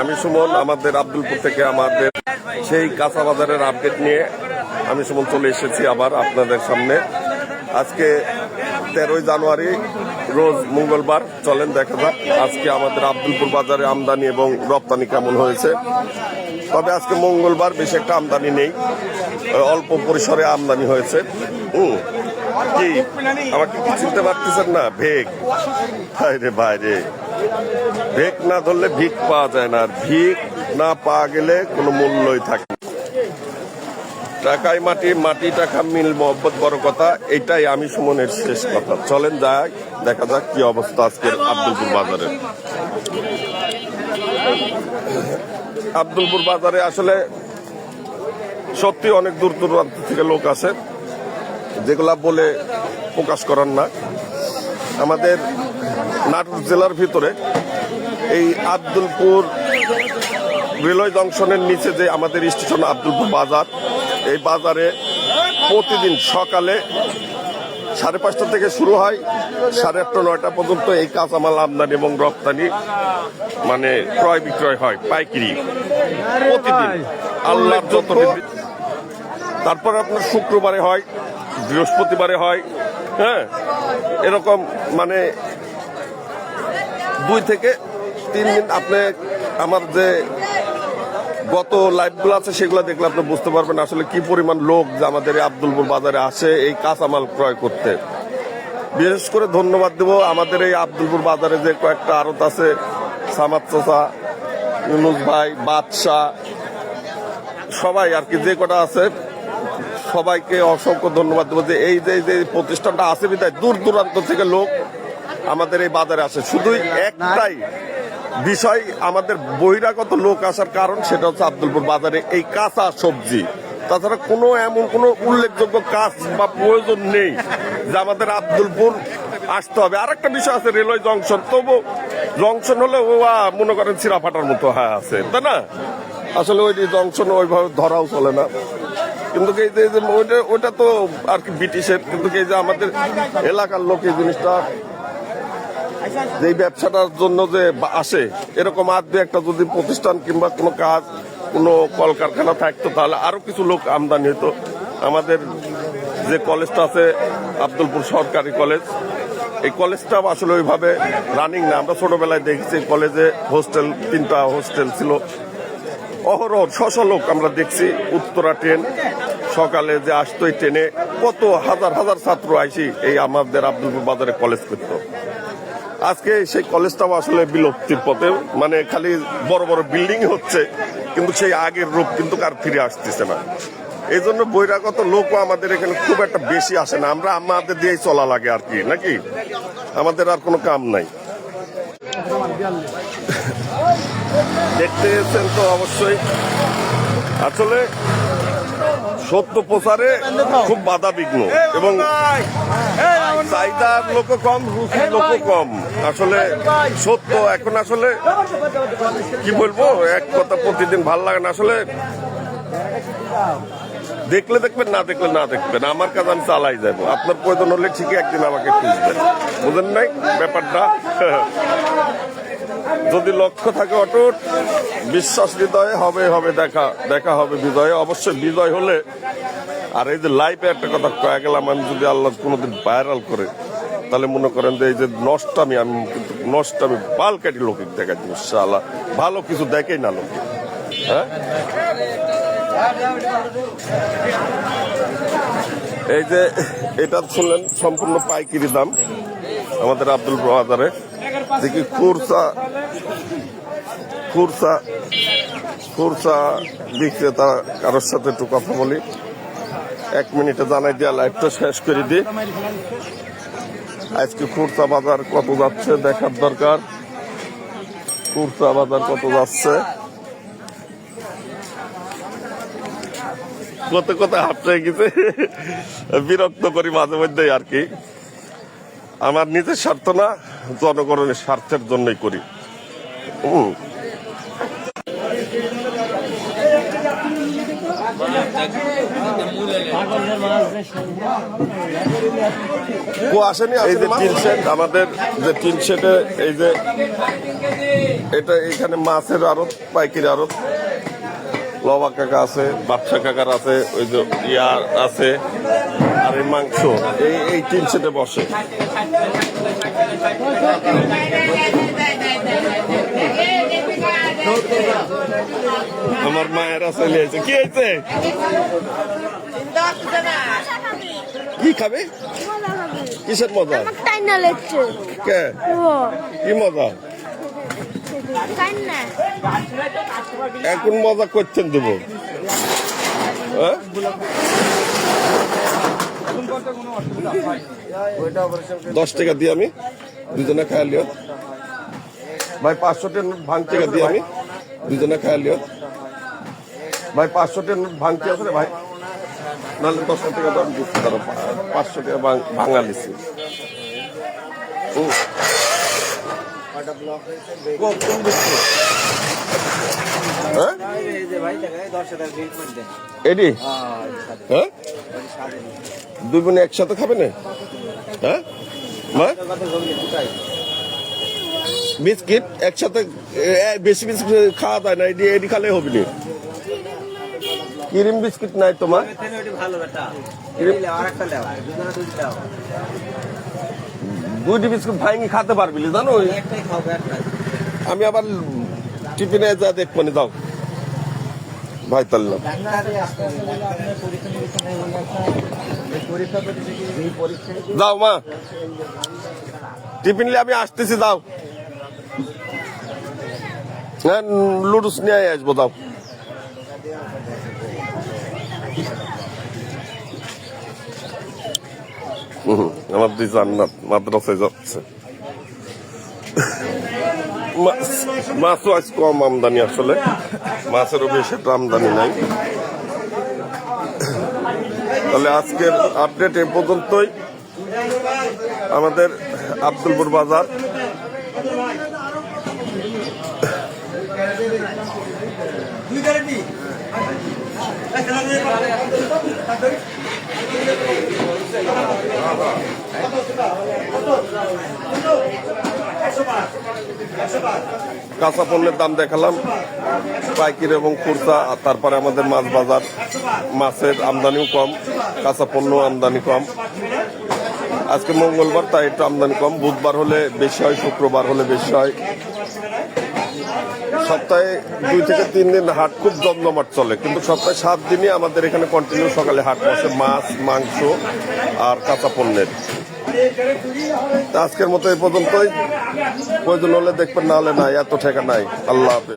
আমি সুমন, আমাদের আব্দুলপুর থেকে আমাদের সেই কাঁচা বাজারের আপডেট নিয়ে আমি সুমন চলে এসেছি আবার আপনাদের সামনে। আজকে তেরোই জানুয়ারি, রোজ মঙ্গলবার, চলেন দেখা যাক আজকে আমাদের আব্দুলপুর বাজারে আমদানি এবং রপ্তানি কেমন হয়েছে। তবে আজকে মঙ্গলবার বেশি একটা আমদানি নেই, অল্প পরিসরে আমদানি হয়েছে। কি? আমাকে চিনতে পারতেছেন না? ভেগ। রে বাইরে ভেক না ধরলে ভিক পাওয়া যায় না। আর ভিক না পাওয়া গেলে কোনো মূল্যই থাকে। টাকায় মাটি মাটি টাকা মিল মহব্বত বড় কথা, এটাই আমি সুমনের শেষ কথা। চলেন যাই, দেখা যাক কি অবস্থা আজকের আব্দুলপুর বাজারে। আব্দুলপুর বাজারে আসলে সত্যি অনেক দূর দূরান্ত থেকে লোক আসে। যেগুলা বলে প্রকাশ করার না। আমাদের নাটোর জেলার ভিতরে এই আব্দুলপুর রেলওয়ে জংশনের নিচে যে আমাদের স্টেশন আব্দুলপুর বাজার, এই বাজারে প্রতিদিন সকালে সাড়ে পাঁচটা থেকে শুরু হয়, সাড়ে আটটা, নয়টা পর্যন্ত এই কাঁচামাল আমদানি এবং রপ্তানি মানে ক্রয় বিক্রয় হয়, পাইকারি প্রতিদিন আল্লাহর যত তারপর আপনার শুক্রবারে হয়, বৃহস্পতিবারে হয় হ্যাঁ এরকম মানে দুই থেকে তিন দিন আপনি আমার যে গত লাইভগুলো আছে, সেগুলো দেখলে আপনি বুঝতে পারবেন আসলে কি পরিমাণ লোক যে আমাদের আব্দুলপুর বাজারে আসে এই কাঁচামাল ক্রয় করতে। বিশেষ করে ধন্যবাদ দেব আমাদের এই আব্দুলপুর বাজারে যে কয়েকটা আড়ত আছে, সামাদ চাচা, ইউনুস ভাই, বাদশাহ, সবাই আর কি যে কটা আছে, সবাইকে অসংখ্য ধন্যবাদ দেবো যে এই যে প্রতিষ্ঠানটা আছে বিদায় দূর দূরান্ত থেকে লোক আমাদের এই বাজারে আসে শুধুই একটাই বিষয়, আমাদের বহিরাগত লোক আসার কারণ সেটা হচ্ছে আব্দুলপুর বাজারে এই কাঁচা সবজি। তাছাড়া কোনো এমন কোনো উল্লেখযোগ্য কাজ বা প্রয়োজন নেই যে আমাদের আব্দুলপুর আসতে হবে। আর একটা বিষয় আছে, রেলওয়ে জংশন। তবু জংশন হলে ও মনে করেন চিরা ফাটার মতো হ্যাঁ আছে, তাই না? আসলে ওই জংশন ওইভাবে ধরাও চলে না। কিন্তু এই যে, ওইটা ওইটা তো আর কি ব্রিটিশের, কিন্তু এই যে আমাদের এলাকার লোক এই জিনিসটা যে ব্যবসাটার জন্য যে আসে, এরকম আর দু একটা যদি প্রতিষ্ঠান কিংবা কোনো কাজ, কোনো কলকারখানা থাকতো, তাহলে আরও কিছু লোক আমদানি হতো। আমাদের যে কলেজটা আছে, আব্দুলপুর সরকারি কলেজ, এই কলেজটা আসলে ওইভাবে রানিং না। আমরা ছোটবেলায় দেখেছি, কলেজে হোস্টেল তিনটা হোস্টেল ছিল। অহরহ ছশো লোক আমরা দেখছি, উত্তরা ট্রেন। সকালে যে আসতো ট্রেনে, কত হাজার হাজার ছাত্র আইসি এই আমাদের আব্দুলপুর বাজারে কলেজ করত। আজকে সেই কলেজটাও আসলে বিলুপ্তির পথে মানে খালি বড় বড় বিল্ডিং হচ্ছে কিন্তু সেই আগের রূপ কিন্তু আর ফিরে আসতেছে না। এই জন্য বহিরাগত লোকও আমাদের এখানে খুব একটা বেশি আসে না। আমরা আমাদের দিয়েই চলা লাগে আর কি নাকি? আমাদের আর কোনো কাম নাই। দেখতে এসেছেন তো অবশ্যই। আসলে সত্য প্রচারে খুব বাধা বিঘ্ন এবং চাহিদার লোক কম রুচির লোক কম। আসলে সত্য, এখন আসলে কি বলব, এক কথা প্রতিদিন ভালো লাগে না। আসলে দেখলে দেখবেন, না দেখলে না দেখবেন। আমার কাজ আমি চালাই যাব। আপনার প্রয়োজন হলে ঠিকই একদিন আমাকে খুঁজবেন। বুঝেন নাই ব্যাপারটা? যদি লক্ষ্য থাকে অটুট, বিশ্বাস হৃদয়ে হবে হবে দেখা দেখা হবে বিজয়ে। অবশ্যই বিজয় হলে, আর এই যে লাইফে একটা কথা কয়ে গেলাম, আমি যদি আল্লাহ কোনোদিন ভাইরাল করে তাহলে মনে করেন যে এই যে নষ্টামি আমি কিন্তু নষ্টামি পাল কাটি লোকে দেখা দিই ইনশাআল্লাহ। ভালো কিছু দেখেই না লোকে হ্যাঁ? এই যে এটা শুনলেন সম্পূর্ণ পাইকারি দাম আমাদের আব্দুল বাজারে দেখি কুরসা কুরসা কুরসা বিক্রেতা কারোর সাথে একটু কথা বলি। এক মিনিটে জানাই দিয়া লাইভটা শেষ করে দিই। আজকে খুরসা বাজার কত যাচ্ছে দেখার দরকার। খুরসা বাজার কত যাচ্ছে। কত কত হয়ে গেছে। বিরক্ত করি মাঝে মধ্যেই আর কি। আমার নিজের স্বার্থ না, জনগণের স্বার্থের জন্যই করি। হুম কো আসেনি এই যে টিন শেড আমাদের যে টিন শেডে এই যে এটা এখানে মাছের আড়ত পাইকারি আড়ত লবা কাকা আছে বাদশা কাকার আছে ওই যে ইয়া আছে আর এই মাংস। এই এই তিন সেটে বসে। আমার মায়েরা চলে এসে। কি হয়েছে? কি খাবে? কিসের মজা? কে? কি মজা? এখন মজা করছেন দেবো। হ্যাঁ? দশ টাকা দিই আমি। দুজনে খায় লিও। ভাই পাঁচশো টেন ভাঙ টাকা দিই আমি। দুজনে খায় লিও। ভাই, পাঁচশো টেন ভাঙতে আছে ভাই। নাহলে দশ টাকা দাম দিচ্ছি তারা পাঁচশো টাকা ভাঙ- লিছি? হ্যাঁ? এডি? হ্যাঁ? দুই বোনে একসাথে খাবে না? হ্যাঁ? বিস্কিট একসাথে বেশি বিস্কিট খাওয়া যায় না, এডি এডি খালে হবে না। ক্রিম বিস্কিট নাই তোমার? দুইটি বিস্কুট ভাঙি খেতে পারবি জানো আমি আবার টিফিনে যা দেখব না দাও ভাই নাও। যাও, মা। টিফিন আমি আসতেছি, যাও। হ্যাঁ লুডুস নিয়ে আসব হুম, আমার দুই জান্নাত মাদ্রাসায় যাচ্ছে। মাছ মাছও আজ কম আমদানি আসলে। মাছেরও বেশি একটা আমদানি নাই। তাহলে আজকের আপডেট এ পর্যন্তই। আমাদের আব্দুলপুর বাজার। কাঁচা পণ্যের দাম দেখালাম, পাইকির এবং কুর্তা আর তারপরে আমাদের মাছ বাজার, মাছের আমদানিও কম কাঁচা পণ্য আমদানি কম। আজকে মঙ্গলবার, তাই একটু আমদানি কম। বুধবার হলে বেশি হয়, শুক্রবার হলে বেশি হয়। সপ্তাহে দুই থেকে তিন দিন হাট খুব দমদমাট চলে। কিন্তু সপ্তাহে সাত দিনই আমাদের এখানে কন্টিনিউ সকালে হাট বসে মাছ, মাংস আর কাঁচা পণ্যের। আজকের মতো এ পর্যন্তই। প্রয়োজন হলে দেখবেন না হলে নাই, এত ঠেকা নাই। আল্লাহ হাফেজ।